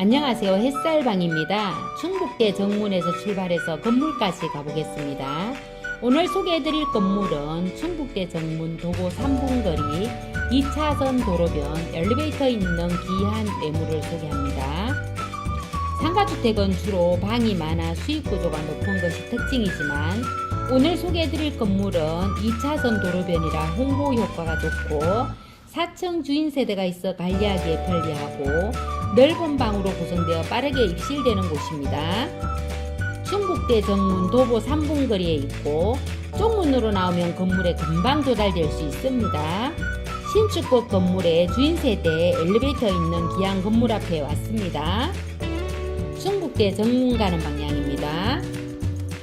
안녕하세요. 햇살방입니다. 충북대 정문에서 출발해서 건물까지 가보겠습니다. 오늘 소개해드릴 건물은 충북대 정문 도보 3분 거리 2차선 도로변 엘리베이터 있는 기한 매물을 소개합니다. 상가주택은 주로 방이 많아 수익구조가 높은 것이 특징이지만 오늘 소개해드릴 건물은 2차선 도로변이라 홍보 효과가 좋고 4층 주인 세대가 있어 관리하기에 편리하고 넓은 방으로 구성되어 빠르게 입실되는 곳입니다. 충북대 정문 도보 3분 거리에 있고 쪽문으로 나오면 건물에 금방 도달될 수 있습니다. 신축급 건물의 주인 세대 엘리베이터 있는 기양 건물 앞에 왔습니다. 충북대 정문 가는 방향입니다.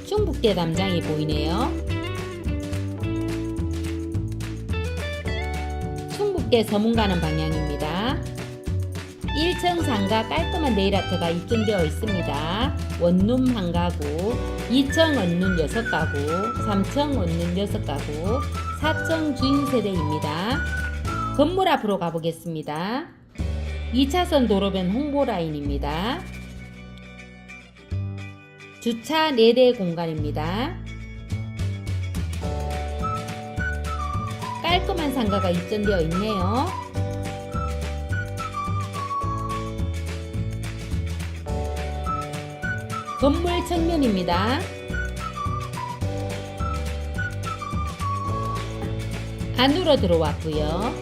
충북대 담장이 보이네요. 충북대 서문 가는 방향입니다. 1층 상가 깔끔한 네일 아트가 입점되어 있습니다. 원룸 한 가구, 2층 원룸 6가구, 3층 원룸 6가구, 4층 주인 세대입니다. 건물 앞으로 가보겠습니다. 2차선 도로변 홍보 라인입니다. 주차 4대 공간입니다. 깔끔한 상가가 입점되어 있네요. 건물 측면입니다. 안으로 들어왔고요.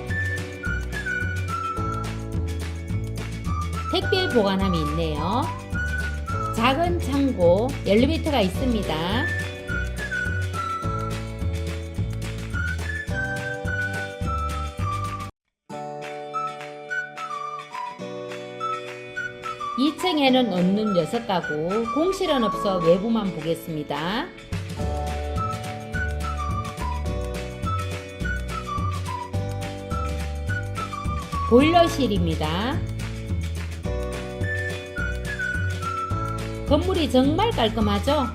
택배 보관함이 있네요. 작은 창고, 엘리베이터가 있습니다. 이층에는 얻는 6가구, 공실은 없어 외부만 보겠습니다. 보일러실입니다. 건물이 정말 깔끔하죠?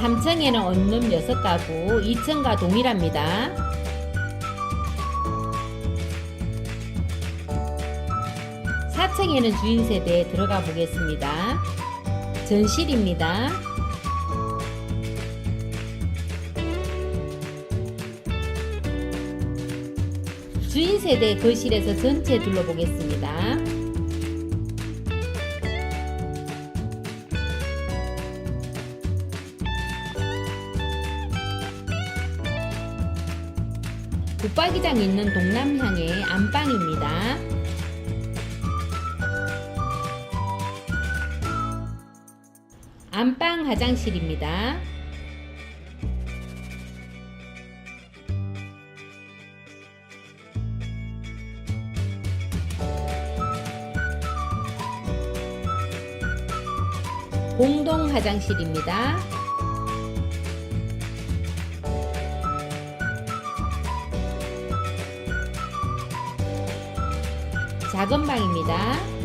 삼층에는 원룸 6가구, 2층과 동일합니다. 사층에는 주인 세대에 들어가 보겠습니다. 전실입니다. 주인 세대 거실에서 전체 둘러보겠습니다. 붙박이장 있는 동남향의 안방입니다. 안방 화장실입니다. 공동 화장실입니다. 작은 방입니다.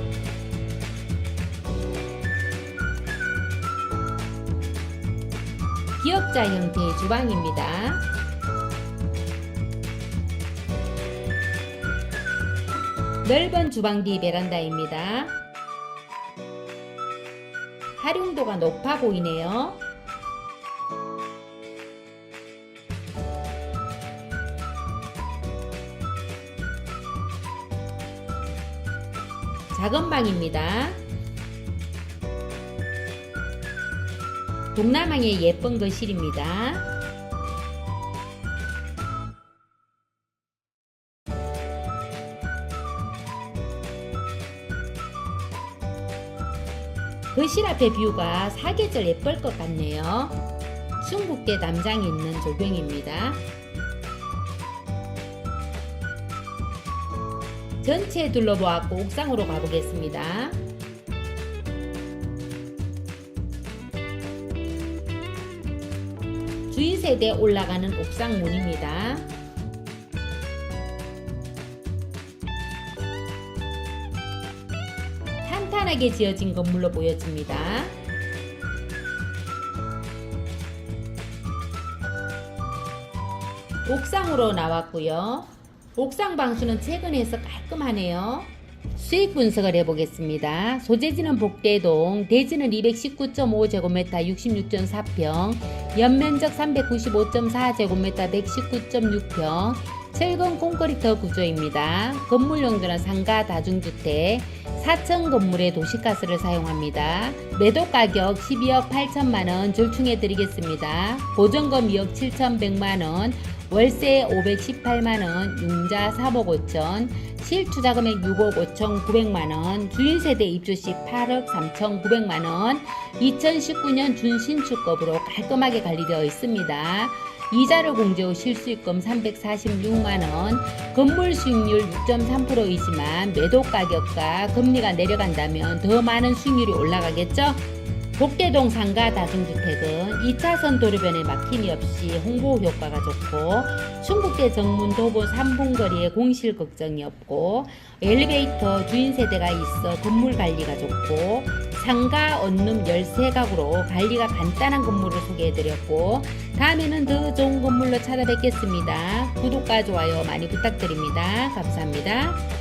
기역자 형태의 주방입니다. 넓은 주방 뒤 베란다입니다. 활용도가 높아 보이네요. 작은 방입니다. 동남향의 예쁜 거실입니다. 거실 앞의 뷰가 사계절 예쁠 것 같네요. 충북대 담장이 있는 조경입니다. 전체 둘러보았고 옥상으로 가보겠습니다. 주인 세대 올라가는 옥상 문입니다. 탄탄하게 지어진 건물로 보여집니다. 옥상으로 나왔고요. 옥상 방수는 최근에 해서 깔끔하네요. 수익 분석을 해보겠습니다. 소재지는 복대동, 대지는 219.5제곱미터 66.4평, 연면적 395.4제곱미터 119.6평, 철근 콘크리트 구조입니다. 건물 용도는 상가 다중주택, 4층 건물에 도시가스를 사용합니다. 매도 가격 12억 8천만 원 절충해 드리겠습니다. 보증금 2억 7천 100만 원, 월세 518만 원, 융자 3억 5천, 실투자 금액 6억 5천 9백만 원, 주인 세대 입주 시 8억 3천 9백만 원, 2019년 준신축급으로 깔끔하게 관리되어 있습니다. 이자를 공제 후 실수익금 346만 원, 건물 수익률 6.3%이지만 매도 가격과 금리가 내려간다면 더 많은 수익률이 올라가겠죠? 복대동 상가 다중주택은 2차선 도로변에 막힘이 없이 홍보 효과가 좋고 충북대 정문 도보 3분 거리에 공실 걱정이 없고 엘리베이터 주인 세대가 있어 건물 관리가 좋고 상가 원룸 13가구로 관리가 간단한 건물을 소개해드렸고 다음에는 더 좋은 건물로 찾아뵙겠습니다. 구독과 좋아요 많이 부탁드립니다. 감사합니다.